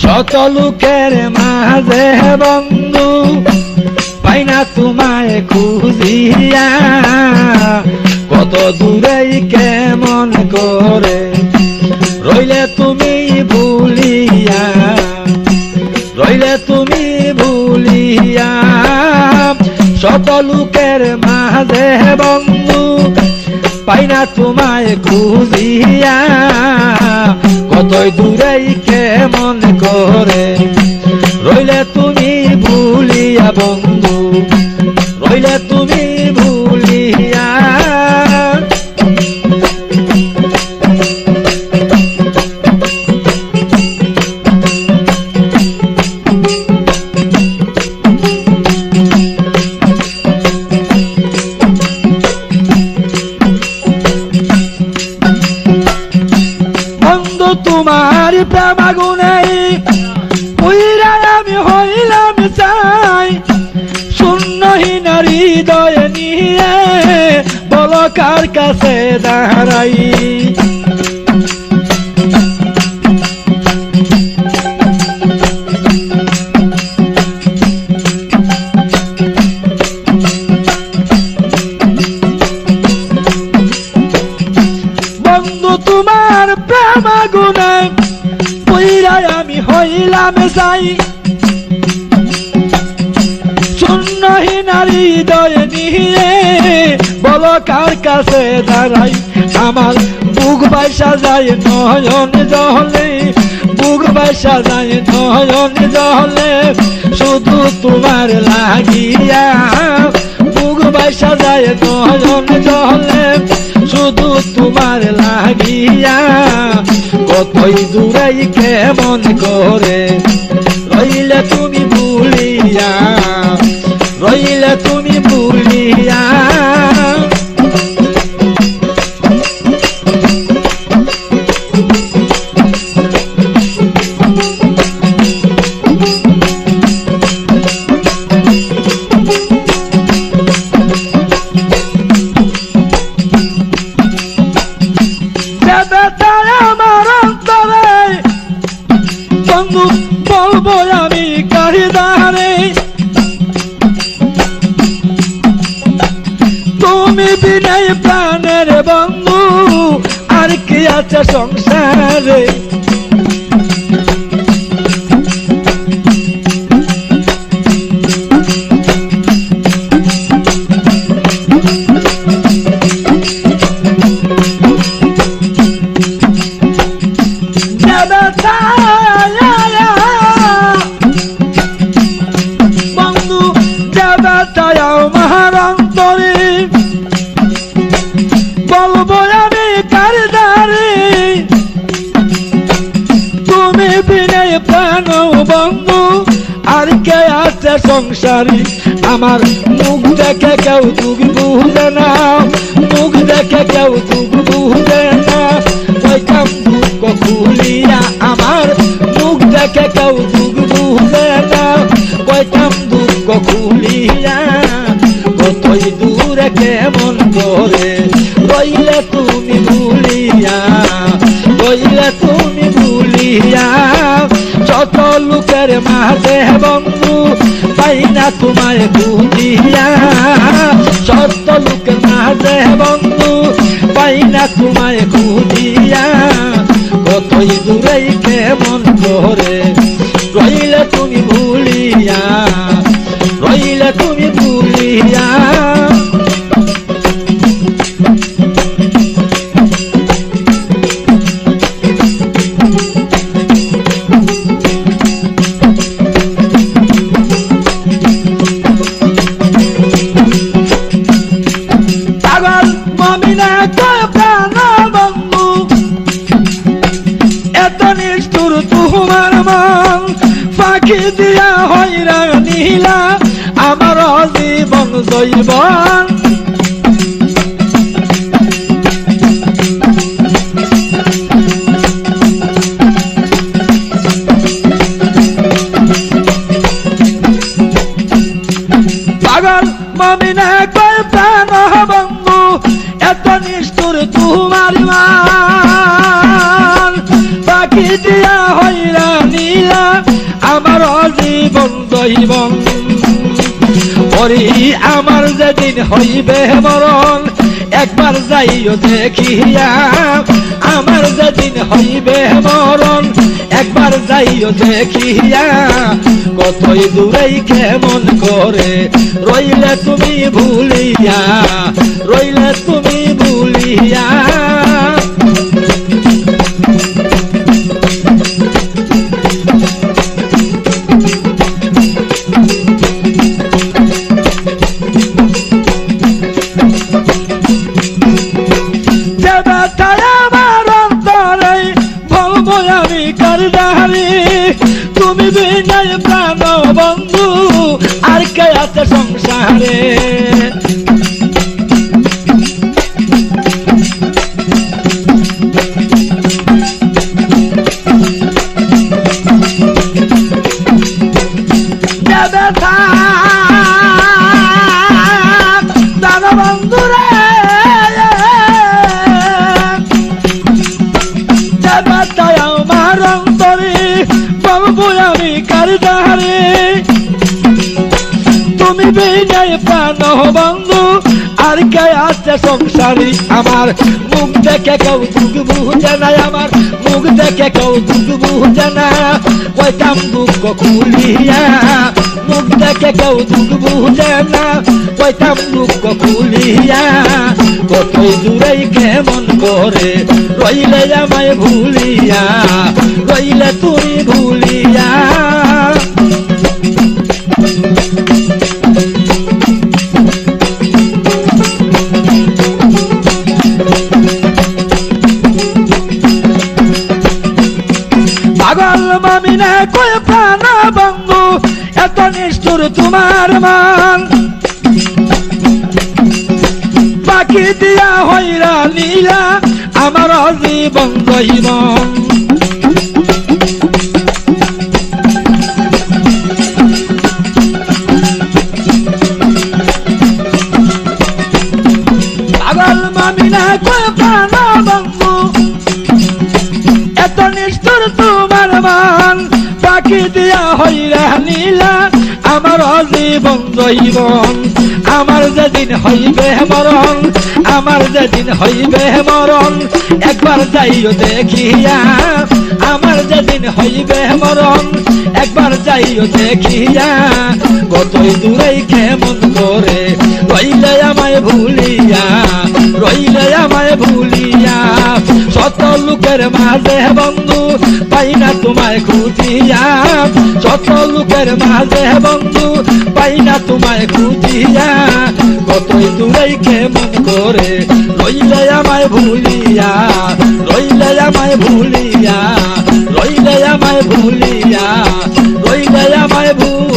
শত লোকের মাঝে বন্ধু পাই না তোমায় খুঁজিয়া। কত দূরেই কেমন করে রইলে তুমি ভুলিয়া, রইলে তুমি ভুলিয়া। শত লোকের মাঝে বন্ধু পাই না তোমায় খুঁজিয়া। কতই দূরেই কেমন করে। রইলে তুমি ভুলিয়া বন্ধু। তোমার প্রেমাগুনে উইরা আমি হইলাম চাই। শূন্যহীন হৃদয় নিয়ে বল কার কাছে দাঁড়াই? আমি হইলাম চাই শূন্যহীন হৃদয় নিয়ে বল কার কাছে দাঁড়াই? আমার বুক বাইসা যায় নয়ন জহলে বুক বাইসা যায় নয়ন জহলে শুধু তোমার লাগিয়া বুক বাইসা যায় নয়ন জহলে শুধু তোমার লাগিয়া কতই দূরাই কেমন করে রইলে তুমি ভুলিয়া রইলে তুমি ভুলিয়া। তুমি বিনয় প্রাণের বন্ধু আর কি আছে সংসারে? তারা আমার বলব আমি তুমি প্রাণ বন্ধু আর কে আছে সংসারী? আমার মুখ দেখে কেউ দুঃখ বুঝে না, মুখ দেখে কেউ দুঃখ বুঝে না। দুঃখ খুলিয়া আমার মুখ দেখে কেউ দুঃখ বুঝে না। ওইখান দুঃখ খুলিয়া কতই দূরে কেমন করে রইলে তুমি ভুলিয়া, রইলে তুমি ভুলিয়া। যত লোকের মাঝে বন্ধু, পাই না তোমায় খুঁজিয়া। যত লোকের মাঝে বন্ধু, পাই না তোমায় খুঁজিয়া। কতই দূরেই কেমন করে পাগল মমিনা কয় প্রাণ বন্ধু, এত নিষ্ঠুর তোমার মন ফাঁকি দিয়া হইরা নীলা, আমার জীবন জৈবন। পরিবার পাখি দিয়া হইরা নীলা, আমার জীবন দইব পরি আমার যেদিন হইবে মরণ, একবার যাইও দেখিয়া যাইও দেখিয়া কতই দূরেই কেমন করে রইলে তুমি ভুলিয়া রইলে তুমি ভুলিয়া। আমি কারদারি তুমি বিনয় প্রাণ বন্ধু আর কে আছে সংসারে? কারদারে তুমি বিনয় প্রাণ বন্ধু, আর কে আছে সংসারী আমার? মুখ দেখে কেউ দুঃখ বুঝে না আমার। মুখ দেখে কেউ দুঃখ বুঝে না। কইতাম দুঃখ খুলিয়া মুখ দেখে কেউ দুঃখ বুঝে না। কইতাম দুঃখ খুলিয়া কতই দূরেই কেমন করে রইলে আমায় ভুলিয়া, রইলে তুমি ভুলিয়া। তোমার মান। বাকি দিয়া হইরা নীলা আমার জীবন জৈবন জীবন জৈবন, আমার যেদিন হইবে মরণ, আমার যেদিন হইবে মরণ, একবার যাইও দেখিয়া, আমার যেদিন হইবে মরণ, একবার যাইও দেখিয়া, কতই দূরেই কেমন করে রইলে আমায় ভুলিয়া, রইলে আমায় ভুলিয়া, শত লোকের মাঝে বন্ধু পাই না তোমায় খুঁজিয়া, শত লোকের মাঝে বন্ধু পাই না তোমায় খুঁজিয়া, কতই দূরেই কেমন করে রইলে আমায় ভুলিয়া, রইলে আমায় ভুলিয়া, রইলে আমায় ভুলিয়া, রইলে আমায় ভুলিয়া।